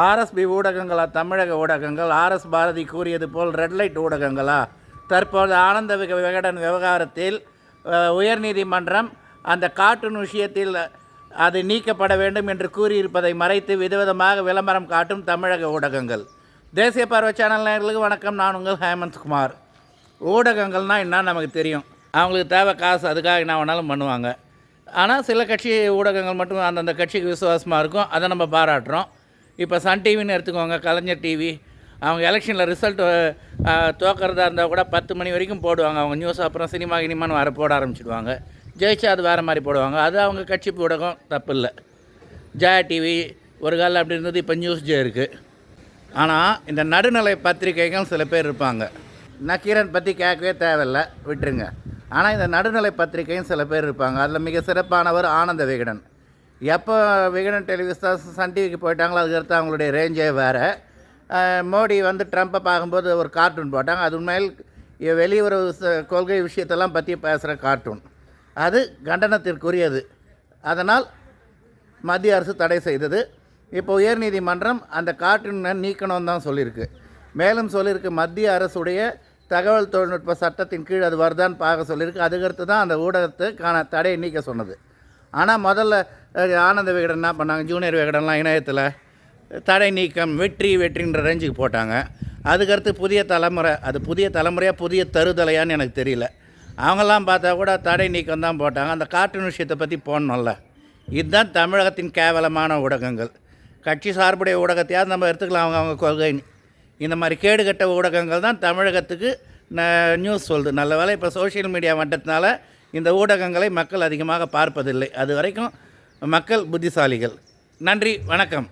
RSP ஊடகங்களா தமிழக ஊடகங்கள் RS Bharathi கூறியது போல் ரெட் லைட் ஊடகங்களா? தற்போது ஆனந்த விக விகடன் விவகாரத்தில் உயர்நீதிமன்றம் அந்த கார்ட்டூன் விஷயத்தில் அது நீக்கப்பட வேண்டும் என்று கூறியிருப்பதை மறைத்து விதவிதமாக விளம்பரம் காட்டும் தமிழக ஊடகங்கள். தேசிய பார்வை சேனல் நேர்களுக்கு வணக்கம். நான் உங்கள் ஹேமந்த் குமார். ஊடகங்கள்னால் என்ன நமக்கு தெரியும். அவங்களுக்கு தேவை காசு அதுக்காக என்ன வேணாலும் பண்ணுவாங்க. ஆனால் சில கட்சி ஊடகங்கள் மட்டும் அந்தந்த கட்சிக்கு விசுவாசமாக இருக்கும். அதை நம்ம பாராட்டுறோம். இப்போ சன் டிவின்னு எடுத்துக்கோங்க கலைஞர் டிவி. அவங்க எலெக்ஷனில் ரிசல்ட் தோக்கிறதா இருந்தால் கூட பத்து மணி வரைக்கும் போடுவாங்க. அவங்க நியூஸ் அப்புறம் சினிமா கினிமான்னு வர போட ஆரம்பிச்சிடுவாங்க. ஜெயிச்சா அது வேறு மாதிரி போடுவாங்க. அது அவங்க கட்சி ஊடகம் தப்பு இல்லை ஜெயா டிவி ஒரு காலம் அப்படி இருந்தது இப்போ நியூஸ் ஜே இருக்குது ஆனால் இந்த நடுநிலை பத்திரிகைகள் சில பேர் இருப்பாங்க. நக்கீரன் பற்றி கேட்கவே தேவையில்லை விட்டுருங்க. ஆனால் இந்த நடுநிலை பத்திரிகையும் சில பேர் இருப்பாங்க. அதில் மிக சிறப்பானவர் ஆனந்த விகடன். எப்போ விகடன் டெலிவிஷன் சன் டிவிக்கு போயிட்டாங்களோ அதுக்கடுத்து அவங்களுடைய ரேஞ்சே வேறு. மோடி வந்து ட்ரம்ப்பை பார்க்கும்போது ஒரு கார்ட்டூன் போட்டாங்க. அது உண்மையில் வெளியுறவு கொள்கை விஷயத்தெல்லாம் பற்றி பேசுகிற கார்ட்டூன் அது கண்டனத்திற்குரியது. அதனால் மத்திய அரசு தடை செய்தது. இப்போ உயர்நீதிமன்றம் அந்த கார்ட்டூனை நீக்கணும்னு தான் சொல்லியிருக்கு. மேலும் சொல்லியிருக்கு மத்திய அரசுடைய தகவல் தொழில்நுட்ப சட்டத்தின் கீழ் அது வருதான்னு பார்க்க சொல்லியிருக்கு. அதுக்கடுத்து தான் அந்த ஊடகத்துக்கான தடையை நீக்க சொன்னது. ஆனால் முதல்ல ஆனந்த விகடன் என்ன பண்ணாங்க? ஜூனியர் விகடன்லாம் இணையத்தில் தடை நீக்கம் வெற்றி வெற்றின்ற ரேஞ்சுக்கு போட்டாங்க. அதுக்கடுத்து புதிய தலைமுறை அது புதிய தலைமுறையாக புதிய தருதலையான்னு எனக்கு தெரியல. அவங்கெல்லாம் பார்த்தா கூட தடை நீக்கம் தான் போட்டாங்க. அந்த கார்ட்டூன் விஷயத்தை பற்றி போடணும்ல. இதுதான் தமிழகத்தின் கேவலமான ஊடகங்கள். கட்சி சார்புடைய ஊடகத்தையாவது நம்ம எடுத்துக்கலாம். அவங்க அவங்க கொள்கைன்னு இந்த மாதிரி கேடுகட்ட ஊடகங்கள் தான் தமிழகத்துக்கு ந- நியூஸ் சொல்லுது. நல்ல வேலை இப்போ சோஷியல் மீடியா வந்ததுனால இந்த ஊடகங்களை மக்கள் அதிகமாக பார்ப்பதில்லை. அது வரைக்கும் மக்கள் புத்திசாலிகள். நன்றி வணக்கம்.